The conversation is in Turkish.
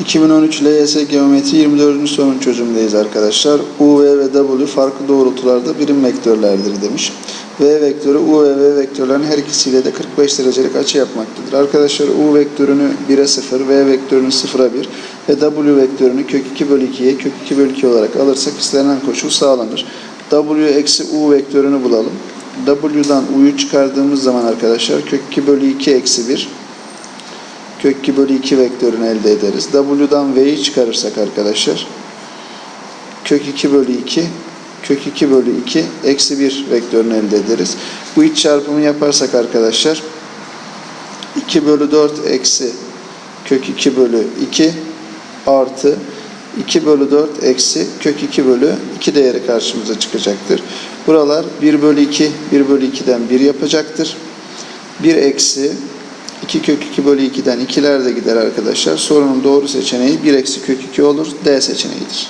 2013 LYS Geometri 24. sorunun çözümündeyiz arkadaşlar. U, V ve W farklı doğrultularda birim vektörlerdir demiş. V vektörü U ve V vektörlerinin her ikisiyle de 45 derecelik açı yapmaktadır. Arkadaşlar U vektörünü 1'e 0, V vektörünü 0'a 1 ve W vektörünü kök 2 bölü 2'ye kök 2 bölü 2 olarak alırsak istenen koşul sağlanır. W eksi U vektörünü bulalım. W'dan U'yu çıkardığımız zaman arkadaşlar kök 2 bölü 2 eksi 1 kök 2 bölü 2 vektörünü elde ederiz. W'dan V'yi çıkarırsak arkadaşlar kök 2 bölü 2 kök 2 bölü 2 eksi 1 vektörünü elde ederiz. Bu iç çarpımı yaparsak arkadaşlar 2 bölü 4 eksi kök 2 bölü 2 artı 2 bölü 4 eksi kök 2 bölü 2 değeri karşımıza çıkacaktır. Buralar 1 bölü 2 1 bölü 2'den 1 yapacaktır. 1 eksi 2 kök 2 bölü 2'den 2'ler de gider arkadaşlar. Sorunun doğru seçeneği 1 eksi kök 2 olur. D seçeneğidir.